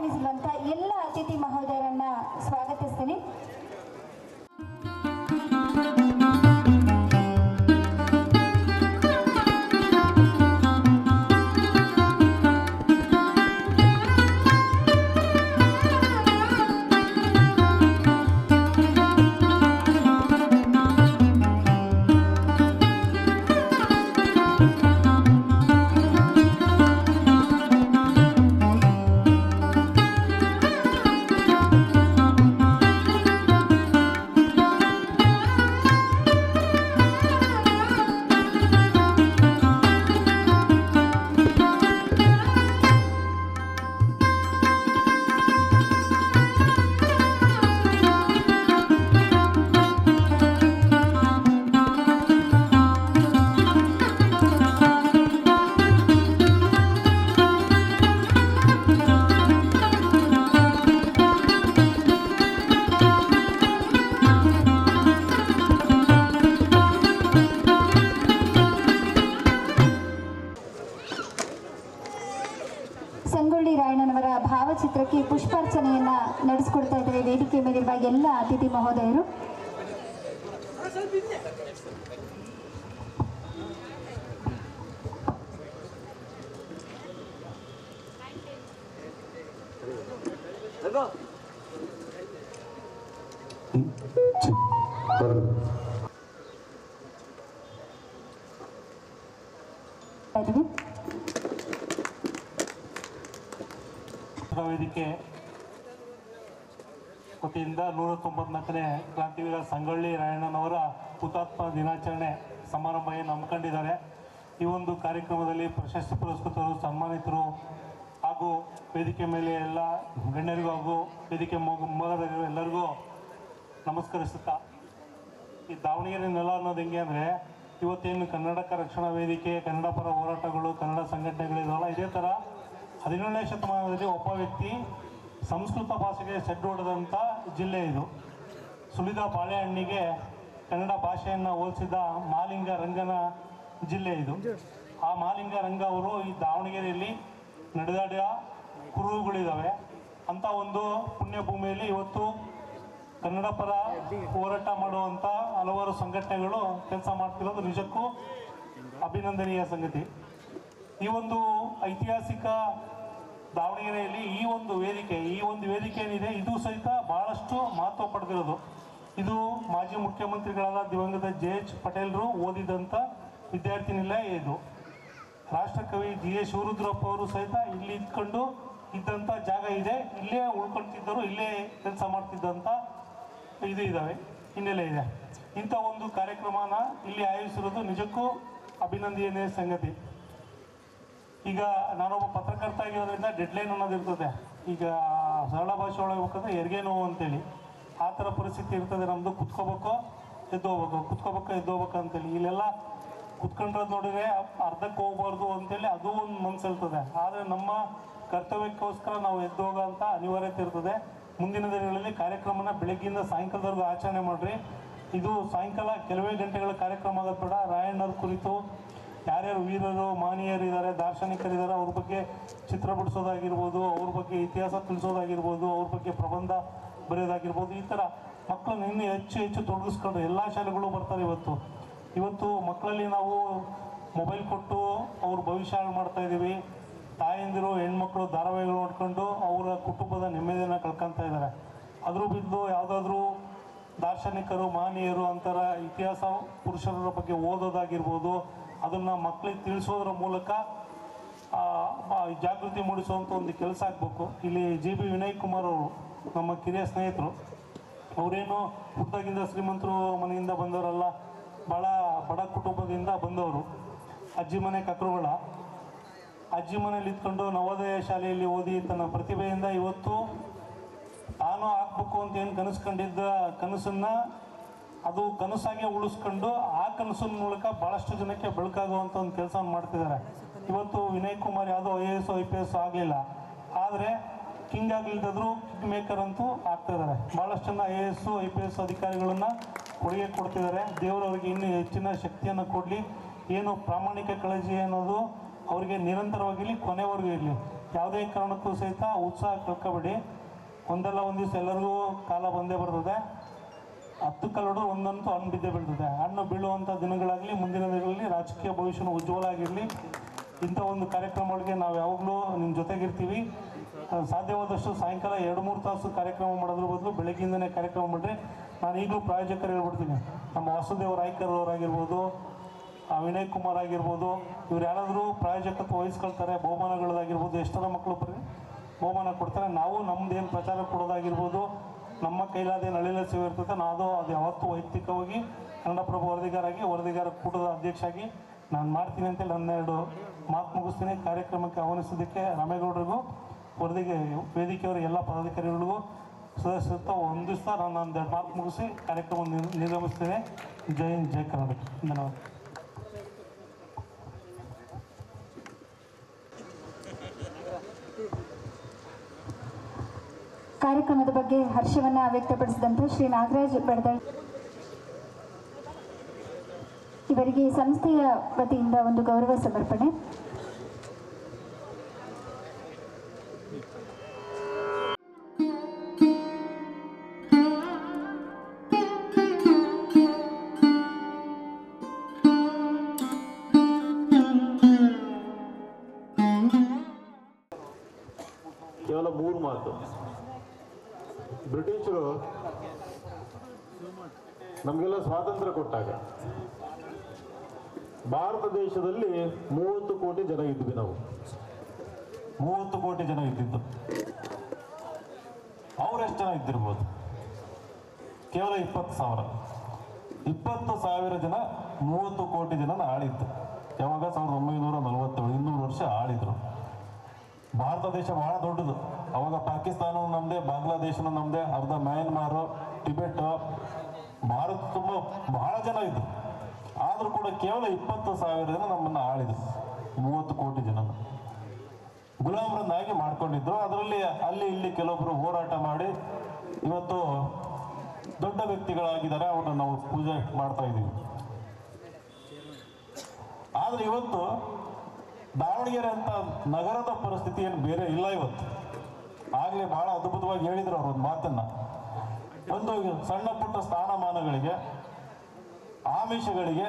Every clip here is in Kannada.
ಕಾರ್ಯಕ್ರಮಕ್ಕೆ ಎಲ್ಲ ಅತಿಥಿ ಮಹೋದಯರನ್ನ ಸ್ವಾಗತಿಸ್ತೀನಿ. ಎಲ್ಲ ಅತಿಥಿ ಮಹೋದಯರು ಇದ್ದೀವಿ. ವೇದಿಕೆ ವತಿಯಿಂದ ನೂರ ತೊಂಬತ್ನಾಲ್ಕನೇ ಕ್ರಾಂತಿವೀರ ಸಂಗೊಳ್ಳಿ ರಾಯಣ್ಣನವರ ಹುತಾತ್ಮ ದಿನಾಚರಣೆ ಸಮಾರಂಭ ಏನು ಹಮ್ಮಿಕೊಂಡಿದ್ದಾರೆ. ಈ ಒಂದು ಕಾರ್ಯಕ್ರಮದಲ್ಲಿ ಪ್ರಶಸ್ತಿ ಪುರಸ್ಕೃತರು, ಸನ್ಮಾನಿತರು ಹಾಗೂ ವೇದಿಕೆ ಮೇಲೆ ಎಲ್ಲ ಗಣ್ಯರಿಗೂ ಹಾಗೂ ವೇದಿಕೆ ಮೂಲದರಿಗೂ ಎಲ್ಲರಿಗೂ ನಮಸ್ಕರಿಸುತ್ತಾ, ಈ ದಾವಣಗೆರೆ ನೆಲ ಅನ್ನೋದು ಹೆಂಗೆ ಅಂದರೆ ಇವತ್ತೇನು ಕನ್ನಡಕ ರಕ್ಷಣಾ ವೇದಿಕೆ, ಕನ್ನಡ ಪರ ಹೋರಾಟಗಳು, ಕನ್ನಡ ಸಂಘಟನೆಗಳಿದಾವಲ್ಲ ಇದೇ ಥರ ಹದಿನೇಳನೇ ಶತಮಾನದಲ್ಲಿ ಒಬ್ಬ ವ್ಯಕ್ತಿ ಸಂಸ್ಕೃತ ಭಾಷೆಗೆ ಹೊಡೆದಂಥ ಜಿಲ್ಲೆ ಇದು. ಸುಲಿದ ಬಾಳೆಹಣ್ಣಿಗೆ ಕನ್ನಡ ಭಾಷೆಯನ್ನು ಹೋಲಿಸಿದ ಮಾಲಿಂಗ ರಂಗನ ಜಿಲ್ಲೆ ಇದು. ಆ ಮಾಲಿಂಗ ರಂಗ ಅವರು ಈ ದಾವಣಗೆರೆಯಲ್ಲಿ ನಡೆದಾಡಿದ ಕುರುಹುಗಳಿದ್ದಾವೆ ಅಂಥ ಒಂದು ಪುಣ್ಯ ಭೂಮಿಯಲ್ಲಿ ಇವತ್ತು ಕನ್ನಡ ಪರ ಹೋರಾಟ ಮಾಡುವಂಥ ಹಲವಾರು ಸಂಘಟನೆಗಳು ಕೆಲಸ ಮಾಡ್ತಿರೋದು ನಿಜಕ್ಕೂ ಅಭಿನಂದನೀಯ ಸಂಗತಿ. ಈ ಒಂದು ಐತಿಹಾಸಿಕ ದಾವಣಗೆರೆಯಲ್ಲಿ ಈ ಒಂದು ವೇದಿಕೆ, ಈ ಒಂದು ವೇದಿಕೆ ಏನಿದೆ, ಇದು ಸಹಿತ ಬಹಳಷ್ಟು ಮಹತ್ವ ಪಡೆದಿರೋದು. ಇದು ಮಾಜಿ ಮುಖ್ಯಮಂತ್ರಿಗಳಾದ ದಿವಂಗತ ಜೆ ಎಚ್ ಪಟೇಲ್ರು ಓದಿದಂಥ ವಿದ್ಯಾರ್ಥಿ ನಿಲಯ ಇದು. ರಾಷ್ಟ್ರಕವಿ ಜಿ ಎ ಶಿವರುದ್ರಪ್ಪ ಅವರು ಸಹಿತ ಇಲ್ಲಿ ಇದ್ಕೊಂಡು ಇದ್ದಂಥ ಜಾಗ ಇದೆ. ಇಲ್ಲೇ ಉಳ್ಕೊಳ್ತಿದ್ದರು ಇಲ್ಲೇ ಕೆಲಸ ಮಾಡ್ತಿದ್ದಂಥ ಇದು ಇದ್ದಾವೆ ಹಿನ್ನೆಲೆ ಇದೆ. ಇಂಥ ಒಂದು ಕಾರ್ಯಕ್ರಮನ ಇಲ್ಲಿ ಆಯೋಜಿಸಿರೋದು ನಿಜಕ್ಕೂ ಅಭಿನಂದನೀಯ ಸಂಗತಿ. ಈಗ ನಾನೊಬ್ಬ ಪತ್ರಕರ್ತ ಆಗಿರೋದ್ರಿಂದ ಡೆಡ್ಲೈನ್ ಅನ್ನೋದು ಇರ್ತದೆ. ಈಗ ಸರಳ ಭಾಷೆ ಒಳಗೆ ಹೋಗ್ಬೇಕಂದ್ರೆ ಹೆರಿಗೆ ನೋವು ಅಂತೇಳಿ. ಆ ಥರ ಪರಿಸ್ಥಿತಿ ಇರ್ತದೆ. ನಮ್ಮದು ಕುತ್ಕೋಬೇಕು ಎದ್ದು ಹೋಗ್ಬೇಕು ಕುತ್ಕೋಬೇಕು ಎದ್ದು ಹೋಗ್ಬೇಕು ಅಂತೇಳಿ. ಇಲ್ಲೆಲ್ಲ ಕುತ್ಕೊಂಡ್ರದ್ದು ನೋಡಿದ್ರೆ ಅರ್ಧಕ್ಕೆ ಹೋಗ್ಬಾರ್ದು ಅಂತೇಳಿ ಅದು ಒಂದು ಮನಸ್ಸು ಆದರೆ ನಮ್ಮ ಕರ್ತವ್ಯಕ್ಕೋಸ್ಕರ ನಾವು ಎದ್ದು ಹೋಗೋಂಥ ಅನಿವಾರ್ಯತೆ ಇರ್ತದೆ. ಮುಂದಿನ ದಿನಗಳಲ್ಲಿ ಕಾರ್ಯಕ್ರಮನ ಬೆಳಗ್ಗಿಂದ ಸಾಯಂಕಾಲದವರೆಗೂ ಆಚರಣೆ ಮಾಡಿರಿ. ಇದು ಸಾಯಂಕಾಲ ಕೆಲವೇ ಗಂಟೆಗಳ ಕಾರ್ಯಕ್ರಮ ಆಗೋದು ಬೇಡ. ರಾಯಣ್ಣರ ಕುರಿತು ಯಾರ್ಯಾರು ವೀರರು, ಮಾನೀಯರಿದ್ದಾರೆ, ದಾರ್ಶನಿಕರಿದ್ದಾರೆ, ಅವ್ರ ಬಗ್ಗೆ ಚಿತ್ರ ಬಿಡಿಸೋದಾಗಿರ್ಬೋದು, ಅವ್ರ ಬಗ್ಗೆ ಇತಿಹಾಸ ತಿಳಿಸೋದಾಗಿರ್ಬೋದು, ಅವ್ರ ಬಗ್ಗೆ ಪ್ರಬಂಧ ಬರೆಯೋದಾಗಿರ್ಬೋದು, ಈ ಥರ ಮಕ್ಕಳನ್ನ ಇನ್ನೂ ಹೆಚ್ಚು ಹೆಚ್ಚು ತೊಡಗಿಸ್ಕೊಂಡು ಎಲ್ಲ ಶಾಲೆಗಳು ಬರ್ತಾರೆ ಇವತ್ತು. ಇವತ್ತು ಮಕ್ಕಳಲ್ಲಿ ನಾವು ಮೊಬೈಲ್ ಕೊಟ್ಟು ಅವ್ರ ಭವಿಷ್ಯ ಹಾಳು ಮಾಡ್ತಾ ಇದ್ದೀವಿ ತಾಯಂದಿರು, ಹೆಣ್ಮಕ್ಳು ಧಾರಾವಾಹಿಗಳು ನೋಡ್ಕೊಂಡು ಅವರ ಕುಟುಂಬದ ನೆಮ್ಮದಿಯನ್ನು ಕಳ್ಕೊತಾ ಇದ್ದಾರೆ. ಅದ್ರ ಬಿದ್ದು ಯಾವುದಾದ್ರೂ ದಾರ್ಶನಿಕರು, ಮಾನೀಯರು ಅಂತರ ಇತಿಹಾಸ ಪುರುಷರ ಬಗ್ಗೆ ಓದೋದಾಗಿರ್ಬೋದು ಅದನ್ನು ಮಕ್ಕಳಿಗೆ ತಿಳಿಸೋದ್ರ ಮೂಲಕ ಜಾಗೃತಿ ಮೂಡಿಸುವಂಥ ಒಂದು ಕೆಲಸ ಆಗಬೇಕು. ಇಲ್ಲಿ ಜಿ ಬಿ ವಿನಯ್ ಕುಮಾರ್ ಅವರು, ನಮ್ಮ ಕಿರಿಯ ಸ್ನೇಹಿತರು, ಅವರೇನು ಹುಟ್ಟಾಗಿಂದ ಶ್ರೀಮಂತರು ಮನೆಯಿಂದ ಬಂದವರಲ್ಲ ಭಾಳ ಬಡ ಕುಟುಂಬದಿಂದ ಬಂದವರು. ಅಜ್ಜಿ ಮನೆ ಕಕ್ರುಗಳ. ಅಜ್ಜಿ ಮನೇಲಿ ಇದ್ಕೊಂಡು ನವೋದಯ ಶಾಲೆಯಲ್ಲಿ ಓದಿ ತನ್ನ ಪ್ರತಿಭೆಯಿಂದ ಇವತ್ತು ತಾನು ಹಾಕ್ಬೇಕು ಅಂತ ಏನು ಕನಸು ಕಂಡಿದ್ದ ಕನಸನ್ನು ಅದು ಕನಸಾಗೆ ಉಳಿಸ್ಕೊಂಡು ಆ ಕನಸಿನ ಮೂಲಕ ಭಾಳಷ್ಟು ಜನಕ್ಕೆ ಬೆಳಕಾಗುವಂಥ ಒಂದು ಕೆಲಸ ಮಾಡ್ತಿದ್ದಾರೆ. ಇವತ್ತು ವಿನಯ್ ಕುಮಾರ್ ಯಾವುದೋ I A S, I P S ಆಗಲಿಲ್ಲ. ಆದರೆ ಕಿಂಗ್ ಆಗಲಿದ್ದಾದ್ರು ಕಿಂಗ್ ಮೇಕರ್ ಅಂತೂ ಆಗ್ತಾ ಇದ್ದಾರೆ. ಭಾಳಷ್ಟು ಜನ I A S, I P S ಅಧಿಕಾರಿಗಳನ್ನ ಕೊಡುಗೆ ಕೊಡ್ತಿದ್ದಾರೆ. ದೇವರವರಿಗೆ ಇನ್ನೂ ಹೆಚ್ಚಿನ ಶಕ್ತಿಯನ್ನು ಕೊಡಲಿ. ಏನು ಪ್ರಾಮಾಣಿಕ ಕಾಳಜಿ ಅನ್ನೋದು ಅವರಿಗೆ ನಿರಂತರವಾಗಿರಲಿ, ಕೊನೆವರೆಗೂ ಇರಲಿ. ಯಾವುದೇ ಕಾರಣಕ್ಕೂ ಸಹಿತ ಉತ್ಸಾಹ ಕಳ್ಕೊಬೇಡಿ. ಒಂದಲ್ಲ ಒಂದು ದಿವಸ ಎಲ್ಲರಿಗೂ ಕಾಲ ಬಂದೇ ಬರ್ತದೆ. ಹತ್ತು ಕಲ್ಲೊಡು ಒಂದಂತೂ ಹಣ್ಣು ಬಿದ್ದೇ ಬೀಳ್ತದೆ. ಹಣ್ಣು ಬೀಳುವಂಥ ದಿನಗಳಾಗಲಿ, ಮುಂದಿನ ದಿನಗಳಲ್ಲಿ ರಾಜಕೀಯ ಭವಿಷ್ಯ ಉಜ್ವಲ ಆಗಿರಲಿ. ಇಂಥ ಒಂದು ಕಾರ್ಯಕ್ರಮಗಳಿಗೆ ನಾವು ಯಾವಾಗಲೂ ನಿಮ್ಮ ಜೊತೆಗಿರ್ತೀವಿ. ಸಾಧ್ಯವಾದಷ್ಟು ಸಾಯಂಕಾಲ ಎರಡು ಮೂರು ತಾಸು ಕಾರ್ಯಕ್ರಮ ಮಾಡೋದ್ರ ಬದಲು ಬೆಳಗ್ಗಿಂದನೇ ಕಾರ್ಯಕ್ರಮ ಮಾಡಿದ್ರೆ ನಾನು ಈಗಲೂ ಪ್ರಾಯೋಜಕರು ಹೇಳ್ಬಿಡ್ತೀನಿ. ನಮ್ಮ ವಾಸುದೇವ ರಾಯ್ಕರ್ ಅವರಾಗಿರ್ಬೋದು ವಿನಯ್ ಕುಮಾರ್ ಆಗಿರ್ಬೋದು, ಇವ್ರು ಯಾರಾದರೂ ಪ್ರಾಯೋಜಕತ್ವ ವಹಿಸ್ಕೊಳ್ತಾರೆ ಬಹುಮಾನಗಳದಾಗಿರ್ಬೋದು ಎಷ್ಟರ ಮಕ್ಕಳು ಬರ್ರಿ, ಬಹುಮಾನ ಕೊಡ್ತಾರೆ. ನಾವು ನಮ್ದು ಏನು ಪ್ರಚಾರ ಕೊಡೋದಾಗಿರ್ಬೋದು ನಮ್ಮ ಕೈಲಾದೇನು ಅಳಿಲ ಸೇವೆ ಇರ್ತದೆ. ನಾನು ಅದು ಯಾವತ್ತೂ ವೈಯಕ್ತಿಕವಾಗಿ ಕನ್ನಡಪ್ರಭು ವರದಿಗಾರಾಗಿ, ವರದಿಗಾರ ಕೂಟದ ಅಧ್ಯಕ್ಷ ಆಗಿ ನಾನು ಮಾಡ್ತೀನಿ ಅಂತೇಳಿ ಹನ್ನೆರಡು ಮಾತು ಮುಗಿಸ್ತೀನಿ. ಕಾರ್ಯಕ್ರಮಕ್ಕೆ ಆಹ್ವಾನಿಸೋದಕ್ಕೆ ರಾಮೇಗೌಡರಿಗೂ, ವರದಿಗೆ ವೇದಿಕೆಯವರ ಎಲ್ಲ ಪದಾಧಿಕಾರಿಗಳಿಗೂ ಸದಸ್ಯತ್ವ ಹೊಂದಿಸ್ತಾ ನಾನು ಒಂದೆರಡು ಮಾತು ಮುಗಿಸಿ ಕಾರ್ಯಕ್ರಮ ನಿರ್- ನಿರ್ಗಮಿಸ್ತೇನೆ. ಜೈ ಹಿಂದ್, ಜೈ ಕರ್ನಾಟಕ. ಧನ್ಯವಾದ. ಕಾರ್ಯಕ್ರಮದ ಬಗ್ಗೆ ಹರ್ಷವನ್ನ ವ್ಯಕ್ತಪಡಿಸಿದಂತೆ ಶ್ರೀ ನಾಗರಾಜ್ ಬಡದಾಳ್ ಇವರಿಗೆ ಸಂಸ್ಥೆಯ ವತಿಯಿಂದ ಒಂದು ಗೌರವ ಸಮರ್ಪಣೆ. ಕೇವಲ ಮೂರು ಮಾತು. ಬ್ರಿಟಿಷರು ನಮಗೆಲ್ಲ ಸ್ವಾತಂತ್ರ್ಯ ಕೊಟ್ಟಾಗ. ಭಾರತ ದೇಶದಲ್ಲಿ ಮೂವತ್ತು ಕೋಟಿ ಜನ ಇದ್ವಿ ನಾವು. ಮೂವತ್ತು ಕೋಟಿ ಜನ ಇದ್ದಿದ್ದು. ಅವರೆಷ್ಟು ಜನ ಇದ್ದಿರ್ಬೋದು? ಕೇವಲ ಇಪ್ಪತ್ತು ಸಾವಿರ. ಇಪ್ಪತ್ತು ಸಾವಿರ ಜನ ಮೂವತ್ತು ಕೋಟಿ ಜನ ಆಳಿದ್ದು. ಯಾವಾಗ? ಸಾವಿರದ ಒಂಬೈನೂರ ನಲವತ್ತೇಳು, ಇನ್ನೂರು ವರ್ಷ ಆಳಿದ್ರು. ಭಾರತ ದೇಶ ಬಹಳ ದೊಡ್ಡದು. ಅವಾಗ ಪಾಕಿಸ್ತಾನ ನಮ್ದೇ, ಬಾಂಗ್ಲಾದೇಶನೂ ನಮ್ದೇ, ಅರ್ಧ ಮ್ಯಾನ್ಮಾರು, ಟಿಬೆಟ್, ಭಾರತ ತುಂಬ ಬಹಳ ಜನ ಇದ್ರು. ಆದರೂ ಕೂಡ ಕೇವಲ ಇಪ್ಪತ್ತು ಸಾವಿರ ಜನ ನಮ್ಮನ್ನ ಆಳಿದ್ರು, ಮೂವತ್ತು ಕೋಟಿ ಜನ. ಗುಲಾಮರನ್ನಾಗಿ ಮಾಡ್ಕೊಂಡಿದ್ರು. ಅದರಲ್ಲಿ ಅಲ್ಲಿ ಇಲ್ಲಿ ಕೆಲವೊಬ್ರು ಹೋರಾಟ ಮಾಡಿ ಇವತ್ತು ದೊಡ್ಡ ವ್ಯಕ್ತಿಗಳಾಗಿದ್ದಾರೆ, ಅವ್ರನ್ನ ನಾವು ಪೂಜೆ ಮಾಡ್ತಾ ಇದೀವಿ ಆದ್ರೆ ಇವತ್ತು ದಾವಣಗೆರೆ ಅಂತ ನಗರದ ಪರಿಸ್ಥಿತಿ ಏನು ಬೇರೆ ಇಲ್ಲ ಇವತ್ತು. ಆಗ್ಲೇ ಬಹಳ ಅದ್ಭುತವಾಗಿ ಹೇಳಿದರು ಅವ್ರ ಒಂದು ಮಾತನ್ನ. ಒಂದು ಸಣ್ಣ ಪುಟ್ಟ ಸ್ಥಾನಮಾನಗಳಿಗೆ, ಆಮಿಷಗಳಿಗೆ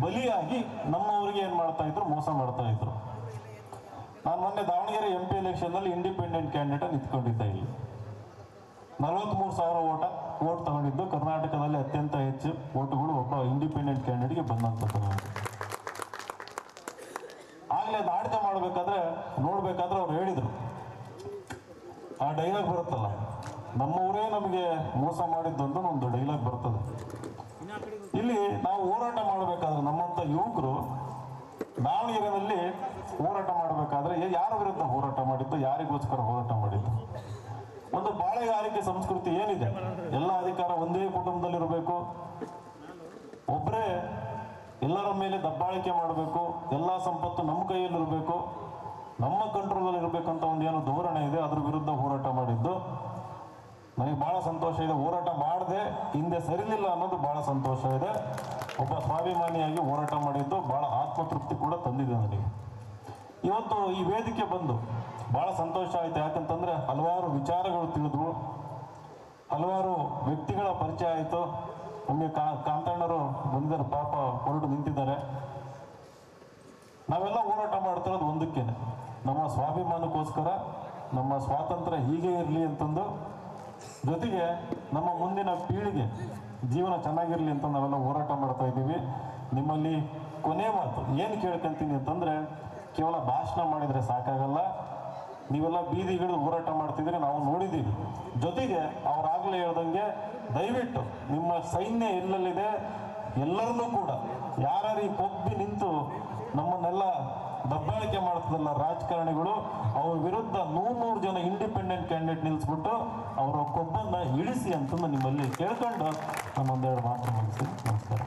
ಬಲಿಯಾಗಿ ನಮ್ಮವರಿಗೆ ಏನು ಮಾಡ್ತಾ ಇದ್ರು? ಮೋಸ ಮಾಡ್ತಾ ಇದ್ರು. ನಾನು ಮೊನ್ನೆ ದಾವಣಗೆರೆ ಎಂ ಪಿ ಎಲೆಕ್ಷನ್ನಲ್ಲಿ ಇಂಡಿಪೆಂಡೆಂಟ್ ಕ್ಯಾಂಡಿಡೇಟ್ ನಿಂತ್ಕೊಂಡಿದ್ದೆ ಇಲ್ಲಿ. ನಲವತ್ಮೂರು ಸಾವಿರ ಓಟ ಓಟ್ ತಗೊಂಡಿದ್ದು ಕರ್ನಾಟಕದಲ್ಲಿ ಅತ್ಯಂತ ಹೆಚ್ಚು ಓಟುಗಳು ಒಬ್ಬ ಇಂಡಿಪೆಂಡೆಂಟ್ ಕ್ಯಾಂಡಿಡೇಟ್ಗೆ ಬಂದಂಥದ್ದು. ಆಗ್ಲೇ ಅದು ಆಡಳಿತ ಮಾಡ್ಬೇಕಾದ್ರೆ, ನೋಡ್ಬೇಕಾದ್ರೆ ಅವ್ರು ಹೇಳಿದ್ರು. ಆ ಡೈಲಾಗ್ ಬರುತ್ತಲ್ಲ? ನಮ್ಮವರೇ ನಮಗೆ ಮೋಸ ಮಾಡಿದ್ದು ಅಂತ ಒಂದು ಡೈಲಾಗ್ ಬರ್ತದೆ. ಇಲ್ಲಿ ನಾವು ಹೋರಾಟ ಮಾಡಬೇಕಾದ್ರೆ ನಮ್ಮಂತ ಯುವಕರು ದಾವಣಗೆರೆಯಲ್ಲಿ ಹೋರಾಟ ಮಾಡಬೇಕಾದ್ರೆ ಯಾರ ವಿರುದ್ಧ ಹೋರಾಟ ಮಾಡಿದ್ದು, ಯಾರಿಗೋಸ್ಕರ ಹೋರಾಟ ಮಾಡಿದ್ದು? ಒಂದು ಬಾಳೆಗಾರಿಕೆ ಸಂಸ್ಕೃತಿ ಏನಿದೆ? ಎಲ್ಲ ಅಧಿಕಾರ ಒಂದೇ ಕುಟುಂಬದಲ್ಲಿರಬೇಕು ಒಬ್ಬರೇ ಎಲ್ಲರ ಮೇಲೆ ದಬ್ಬಾಳಿಕೆ ಮಾಡಬೇಕು. ಎಲ್ಲ ಸಂಪತ್ತು ನಮ್ಮ ಕೈಯಲ್ಲಿರಬೇಕು. ನಮ್ಮ ಕಂಟ್ರೋಲಲ್ಲಿ ಇರಬೇಕಂತ ಒಂದು ಏನು ಧೋರಣೆ ಇದೆ, ಅದ್ರ ವಿರುದ್ಧ ಹೋರಾಟ ಮಾಡಿದ್ದು. ನನಗೆ ಬಹಳ ಸಂತೋಷ ಇದೆ, ಹೋರಾಟ ಮಾಡದೆ ಹಿಂದೆ ಸರಿಲಿಲ್ಲ ಅನ್ನೋದು ಬಹಳ ಸಂತೋಷ ಇದೆ. ಒಬ್ಬ ಸ್ವಾಭಿಮಾನಿಯಾಗಿ ಹೋರಾಟ ಮಾಡಿದ್ದು ಬಹಳ ಆತ್ಮತೃಪ್ತಿ ಕೂಡ ತಂದಿದೆ ನನಗೆ. ಇವತ್ತು ಈ ವೇದಿಕೆ ಬಂದು ಬಹಳ ಸಂತೋಷ ಆಯ್ತು. ಯಾಕಂತಂದ್ರೆ ಹಲವಾರು ವಿಚಾರಗಳು ತಿಳಿದ್ವು. ಹಲವಾರು ವ್ಯಕ್ತಿಗಳ ಪರಿಚಯ ಆಯಿತು. ನಮಗೆ ಕಾ, ಕಾಂತಣ್ಣರು ಬಂದಿದ್ದಾರೆ, ಪಾಪ ಹೊರಟು ನಿಂತಿದ್ದಾರೆ. ನಾವೆಲ್ಲ ಹೋರಾಟ ಮಾಡ್ತಿರೋದು ಒಂದಕ್ಕೇನೆ. ನಮ್ಮ ಸ್ವಾಭಿಮಾನಕ್ಕೋಸ್ಕರ ನಮ್ಮ ಸ್ವಾತಂತ್ರ್ಯ ಹೀಗೆ ಇರಲಿ ಅಂತಂದು ಜೊತೆಗೆ ನಮ್ಮ ಮುಂದಿನ ಪೀಳಿಗೆ ಜೀವನ ಚೆನ್ನಾಗಿರಲಿ ಅಂತ ನಾವೆಲ್ಲ ಹೋರಾಟ ಮಾಡ್ತಾ ಇದ್ದೀವಿ. ನಿಮ್ಮಲ್ಲಿ ಕೊನೆ ಮಾತು, ಏನು ಕೇಳ್ಕೊಂತೀನಿ ಅಂತಂದರೆ, ಕೇವಲ ಭಾಷಣ ಮಾಡಿದರೆ ಸಾಕಾಗಲ್ಲ. ನೀವೆಲ್ಲ ಬೀದಿಗಳು ಹೋರಾಟ ಮಾಡ್ತಿದ್ರೆ ನಾವು ನೋಡಿದ್ದೀವಿ. ಜೊತೆಗೆ ಅವರಾಗಲೇ ಹೇಳ್ದಂಗೆ, ದಯವಿಟ್ಟು ನಿಮ್ಮ ಸೈನ್ಯ ಎಲ್ಲಲ್ಲಿದೆ ಎಲ್ಲರನ್ನೂ ಕೂಡ ಯಾರೀ ಕೊಬ್ಬಿ ನಿಂತು ನಮ್ಮನ್ನೆಲ್ಲ ದಬ್ಬಾಳಿಕೆ ಮಾಡ್ತದಲ್ಲ ರಾಜಕಾರಣಿಗಳು ಅವ್ರ ವಿರುದ್ಧ ನೂರು ನೂರು ಜನ ಇಂಡಿಪೆಂಡೆಂಟ್ ಕ್ಯಾಂಡಿಡೇಟ್ ನಿಲ್ಲಿಸ್ಬಿಟ್ಟು ಅವರ ಕೊಬ್ಬನ್ನ ಇಳಿಸಿ ಅಂತ ನಿಮ್ಮಲ್ಲಿ ಕೇಳ್ಕೊಂಡು ನಾನು ಒಂದೆರಡು ಮಾತು ಮುಗಿಸಿ. ನಮಸ್ಕಾರ.